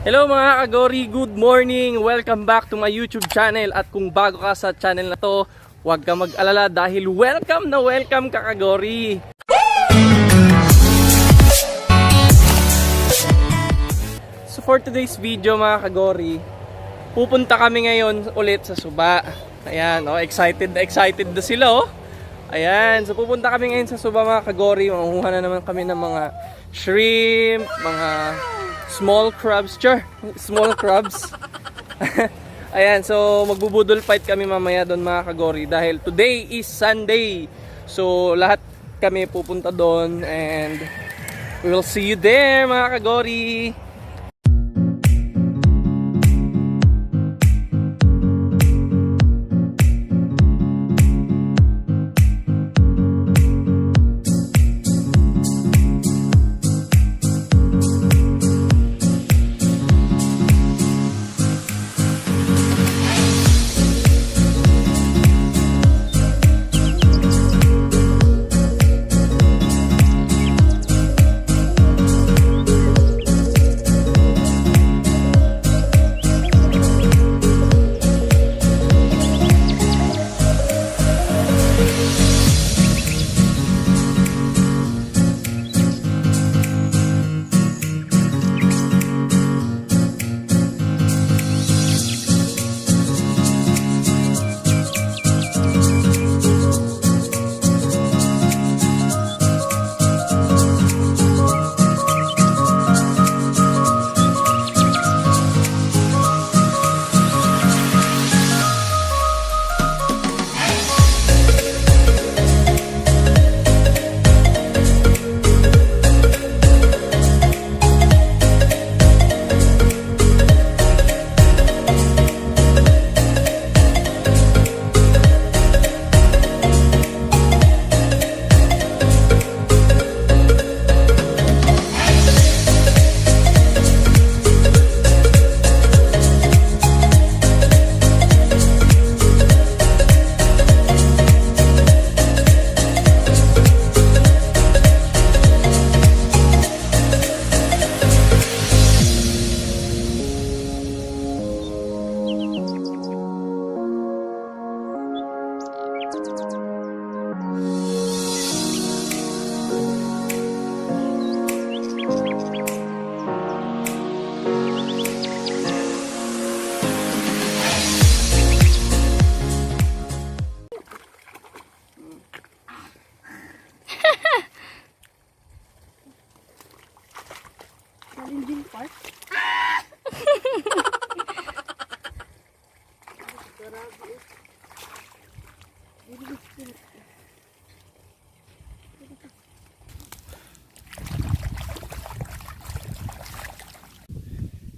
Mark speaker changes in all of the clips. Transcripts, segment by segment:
Speaker 1: Hello mga kagori, good morning! Welcome back to my YouTube channel at kung bago ka sa channel na to, huwag ka mag-alala dahil welcome na welcome ka kagori! So for today's video mga kagori, pupunta kami ngayon ulit sa Suba. Ayan, oh, excited na excited na sila oh. Ayan, so pupunta kami ngayon sa Suba mga kagori. Manguha na naman kami ng mga shrimp, mga small crabs. Sure, small crabs. Ayan, so magbubudol fight kami mamaya doon mga kagori dahil today is Sunday. So lahat kami pupunta doon and we will see you there mga kagori.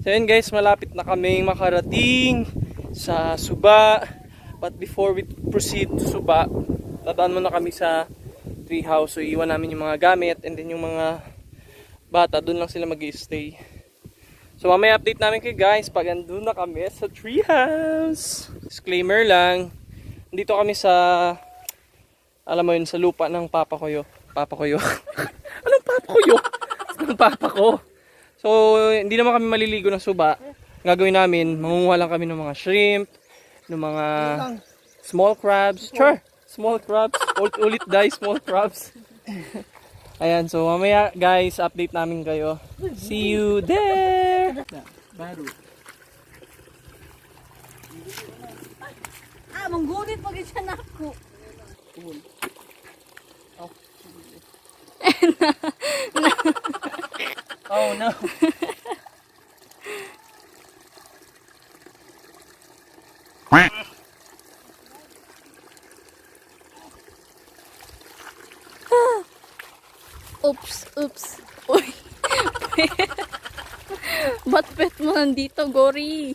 Speaker 1: So yun guys, malapit na kaming makarating sa Suba. But before we proceed to Suba, dadaan muna kami sa tree house. So iwan namin yung mga gamit and then yung mga bata, doon lang sila mag stay So mamaya update namin kayo guys pag andun na kami sa tree house. Disclaimer lang, dito kami sa, alam mo yun, sa lupa ng papa ko yo. Papa ko yo. Anong papa ko yo? ng papa ko. So, hindi naman kami maliligo ng suba. Ang gagawin namin, mangunguha lang kami ng mga shrimp, ng mga small crabs. Sure, small crabs. Ulit, ulit die, small crabs. Ayan, so mamaya guys, update namin kayo. See you there!
Speaker 2: Baru. Ah, manggunit pag siya na ako.
Speaker 1: Oh no!
Speaker 3: Oops, oops. Uy. Ba't pet mo nandito, Gori?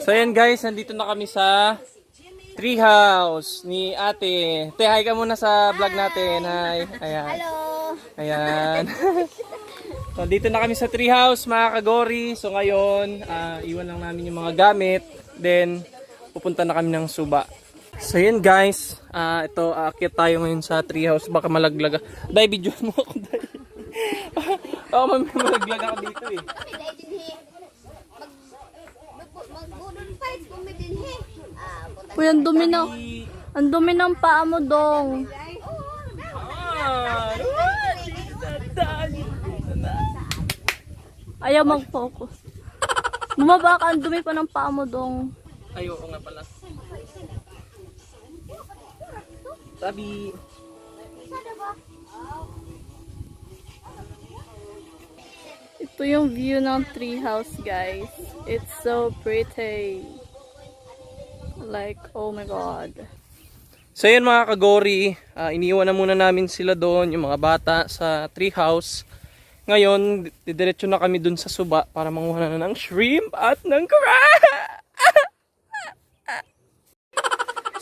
Speaker 1: So ayan guys, nandito na kami sa treehouse ni ate. Te, hi ka muna sa vlog natin. Hi. Ayan.
Speaker 3: Hello.
Speaker 1: Ayan. So, dito na kami sa treehouse, mga kagori. So, ngayon, ah, iwan lang namin yung mga gamit. Then, pupunta na kami ng suba. So, yun guys. ah ito, aakyat tayo ngayon sa treehouse. Baka malaglag. Dahil, video mo ako. Oo, mami, malaglag ako dito eh.
Speaker 3: Uy, ang dumi na. Ang dumi ng paa mo, dong.
Speaker 1: Ah,
Speaker 3: Ayaw mag-focus. Bumaba ka, ang dumi pa ng paa mo, dong.
Speaker 1: Ay, oo nga pala. Sabi,
Speaker 3: Ito yung view ng treehouse, guys. It's so pretty. Like, oh my god.
Speaker 1: So yun mga kagori, ah, iniwan na muna namin sila doon, yung mga bata sa treehouse. Ngayon, didiretso na kami doon sa suba para manguha na ng shrimp at ng crab!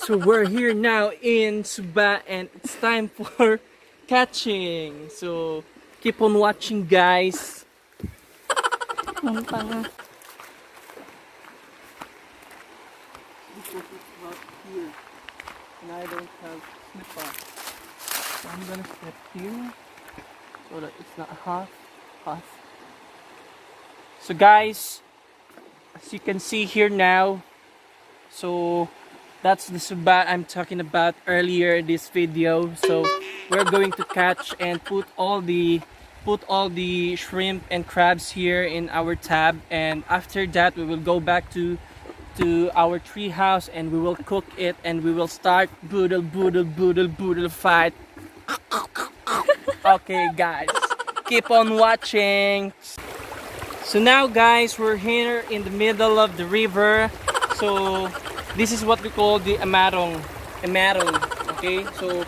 Speaker 1: so we're here now in Suba and it's time for catching. So keep on watching guys.
Speaker 3: Ang tanga.
Speaker 1: and I don't have slipper. So I'm gonna step here so that it's not hot. hot. So guys, as you can see here now, so that's the suba I'm talking about earlier in this video. So we're going to catch and put all the put all the shrimp and crabs here in our tab and after that we will go back to to our tree house and we will cook it and we will start boodle boodle boodle boodle fight. Okay guys. Keep on watching. So now guys we're here in the middle of the river. So this is what we call the amarong. Amarong okay? So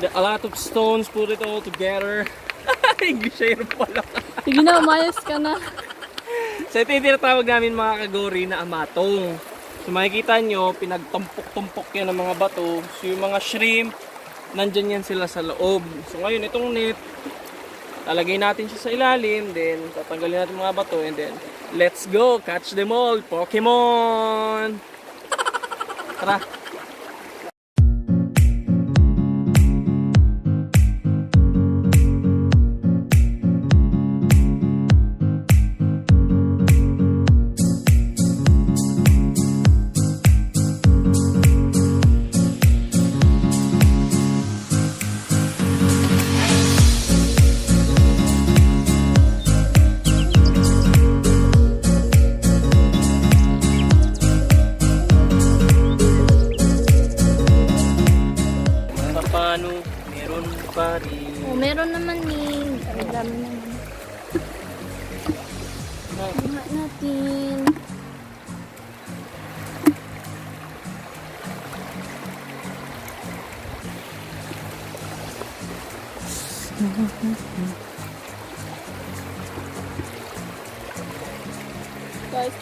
Speaker 1: the, a lot of stones put it all together English ayun pala
Speaker 3: Sige na, umayos ka na.
Speaker 1: So ito yung tinatawag namin mga kagori na amatong. So makikita nyo, pinagtumpok-tumpok yan ng mga bato. So yung mga shrimp, nandyan yan sila sa loob. So ngayon, itong net, lalagay natin siya sa ilalim, then tatanggalin natin mga bato, and then let's go, catch them all, Pokemon! Tara!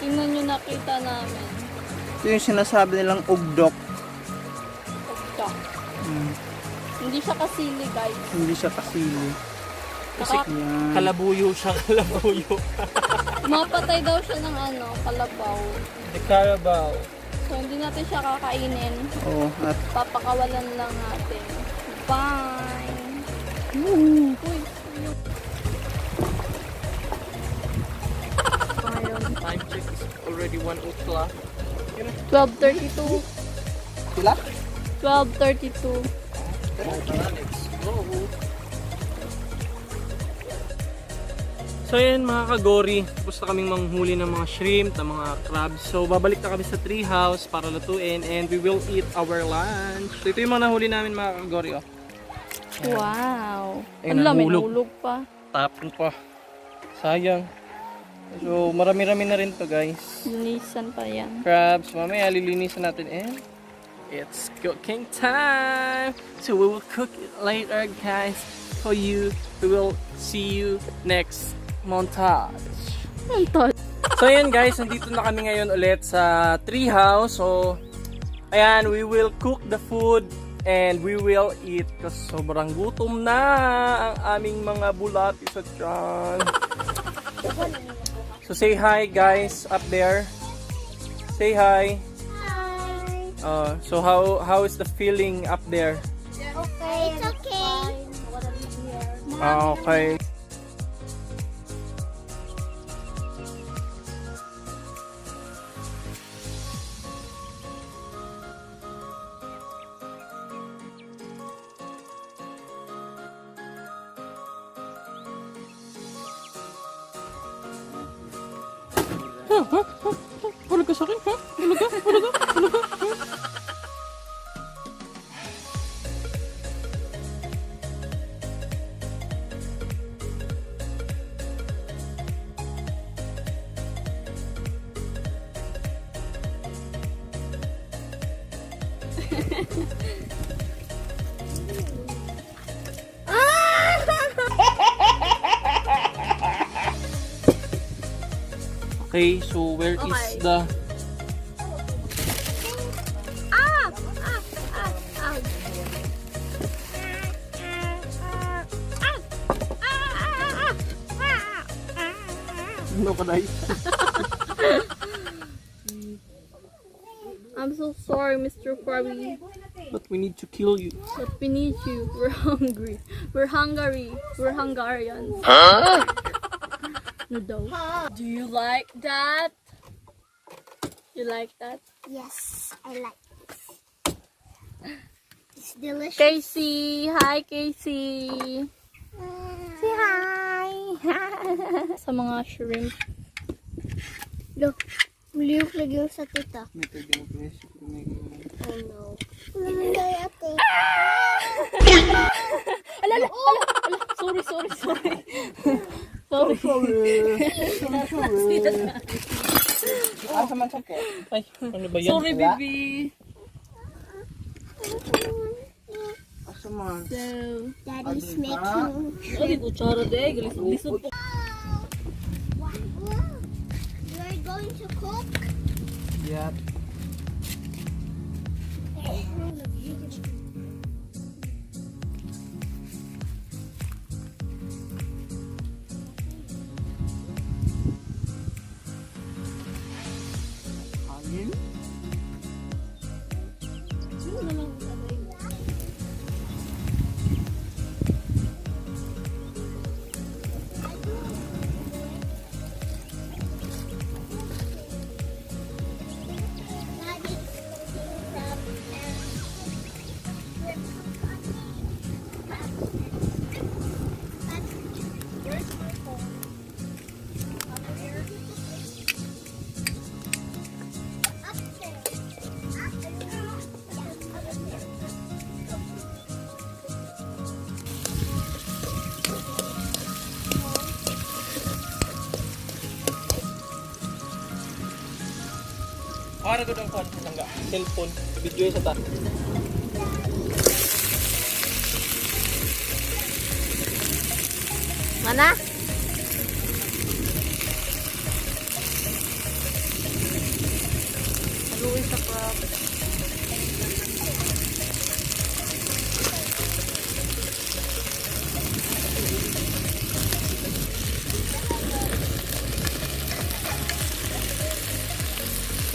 Speaker 3: Tingnan nyo nakita namin.
Speaker 4: Ito yung sinasabi nilang ugdok.
Speaker 3: Pagka. Hindi siya kasili, guys.
Speaker 4: Hindi siya kasili.
Speaker 1: Kasi
Speaker 4: Yan.
Speaker 1: kalabuyo siya, kalabuyo.
Speaker 3: Mapatay daw siya ng ano, kalabaw.
Speaker 1: The Carabao.
Speaker 3: So, hindi natin siya kakainin.
Speaker 4: Oo, at
Speaker 3: Papakawalan lang natin. Bye! Uy!
Speaker 1: Time check is already 1 o'clock.
Speaker 3: 12.32.
Speaker 4: sila?
Speaker 3: 12.32.
Speaker 1: Let's go. So yan mga kagori, tapos na kaming manghuli ng mga shrimp, ng mga crabs. So babalik na kami sa treehouse para lutuin and we will eat our lunch. So ito yung mga nahuli namin mga kagori. Oh.
Speaker 3: Wow! Ang lami,
Speaker 1: nahulog.
Speaker 3: nahulog pa.
Speaker 1: Tapon pa. Sayang. So marami-rami na rin to guys.
Speaker 3: Linisan pa yan.
Speaker 1: Crabs, mamaya lilinisan natin and it's cooking time. So we will cook it later guys for you. We will see you next montage.
Speaker 3: Tol.
Speaker 1: So ayan guys, nandito na kami ngayon ulit sa treehouse. So ayan, we will cook the food And we will eat kasi sobrang gutom na ang aming mga bulati sa tiyan. So say hi guys up there. Say hi.
Speaker 5: Hi.
Speaker 1: Uh, so how how is the feeling up there?
Speaker 5: Okay. It's okay.
Speaker 1: Ah, okay. Sa akin, ha? Wala ka? Wala ka? Wala ka? The...
Speaker 5: Ah! Ah! Ah! Ah!
Speaker 1: No, kadai.
Speaker 3: I'm so sorry, Mr. Furby.
Speaker 1: But we need to kill you.
Speaker 3: But we need you. We're hungry. We're Hungary. We're Hungarians. No doubt. Do you like that? You like that?
Speaker 5: Yes, I like this. It's delicious.
Speaker 3: Casey! Hi, Casey!
Speaker 5: Say hi.
Speaker 3: Sa mga shrimp.
Speaker 5: Look, liuk lagi yung sa tita. Oh no. Nanday ate.
Speaker 3: Alala! Ala! Ala! Sorry, sorry, sorry. sorry.
Speaker 4: Ah, sa man sakit.
Speaker 1: Ay, ano ba yan?
Speaker 3: Sorry, baby.
Speaker 4: Ah, sa man.
Speaker 3: So,
Speaker 5: Daddy's
Speaker 4: Ano ba?
Speaker 5: making.
Speaker 3: Ay, kutsara de. Lisod-lisod po.
Speaker 5: Wow. You are going to cook?
Speaker 4: Yep.
Speaker 1: Para ko ng kwan sa tangga. Cellphone. Video sa ta.
Speaker 3: Mana? Haluin sa crab.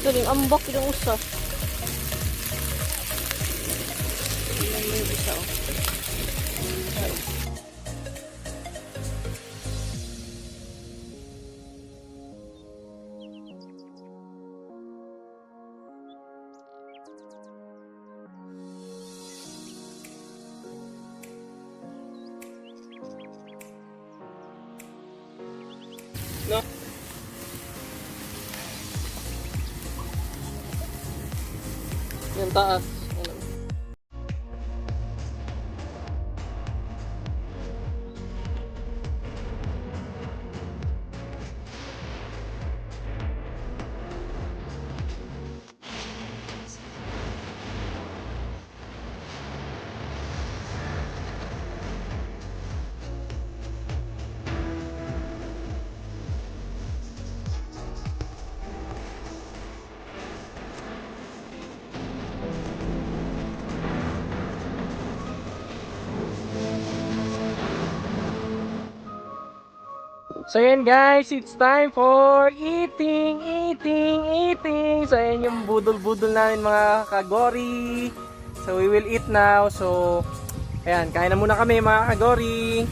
Speaker 3: Galing, ambak yung usa. Mo yung isa, oh.
Speaker 1: Yung taas. So yan guys, it's time for eating, eating, eating. So yan yung budol-budol namin mga kagori. So we will eat now. So ayan, kain na muna kami mga kagori.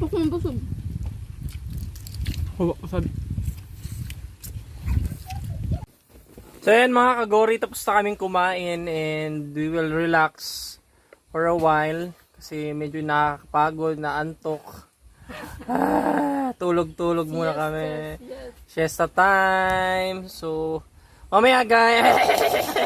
Speaker 3: Busog na busog.
Speaker 1: So yan mga kagori, tapos na kaming kumain and we will relax for a while kasi medyo nakakapagod, na antok. Ah, tulog-tulog muna kami. Siesta time. So, mamaya guys.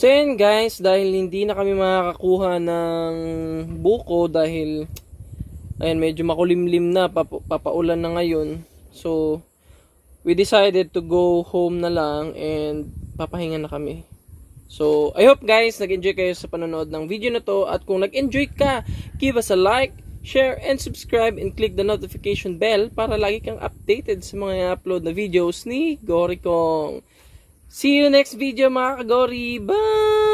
Speaker 1: So yun guys, dahil hindi na kami makakakuha ng buko dahil ayan medyo makulimlim na, pap- papaulan na ngayon. So we decided to go home na lang and papahinga na kami. So I hope guys nag-enjoy kayo sa panonood ng video na to at kung nag-enjoy ka, give us a like, share, and subscribe and click the notification bell para lagi kang updated sa mga upload na videos ni Gorikong. See you next video mga kagori. Bye!